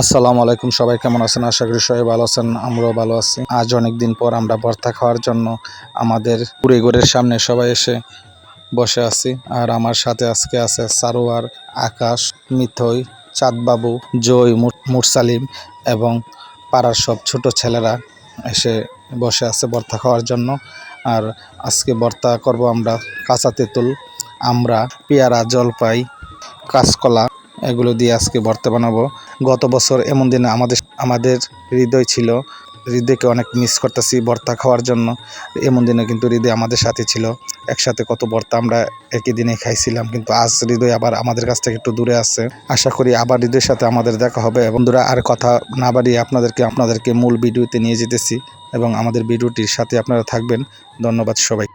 আসসালামু আলাইকুম সবাই, কেমন আছেন? আশা করি সবাই ভালো আছেন, আমরাও ভালো আছি। আজ অনেক দিন পর আমরা ভর্তা খাওয়ার জন্য আমাদের কুড়িগড়ের সামনে সবাই এসে বসে আছি। আর আমার সাথে আজকে আছে সারোয়ার, আকাশ, মিথই, চাঁদবাবু, জয়, মুর- মুরসালিম এবং পাড়ার সব ছোট ছেলেরা এসে বসে আছে ভর্তা খাওয়ার জন্য। আর আজকে ভর্তা করব আমরা কাঁচা তেঁতুল, আমরা, পেয়ারা, জলপাই, কাঁচকলা, এগুলো দিয়ে আজকে ভর্তা বানাবো। গত বছর এমন দিনে আমাদের আমাদের হৃদয় ছিল, হৃদয়কে অনেক মিস করতেছি ভর্তা খাওয়ার জন্য। এমন দিনে কিন্তু হৃদয় আমাদের সাথে ছিল। একসাথে কত ভর্তা আমরা একই দিনে খাইছিলাম, কিন্তু আজ হৃদয় আবার আমাদের কাছ থেকে একটু দূরে আছে। আশা করি আবার হৃদয়ের সাথে আমাদের দেখা হবে। বন্ধুরা, আর কথা না বাড়িয়ে আপনাদেরকে আপনাদেরকে মূল ভিডিওতে নিয়ে যেতেছি এবং আমাদের ভিডিওটির সাথে আপনারা থাকবেন। ধন্যবাদ সবাই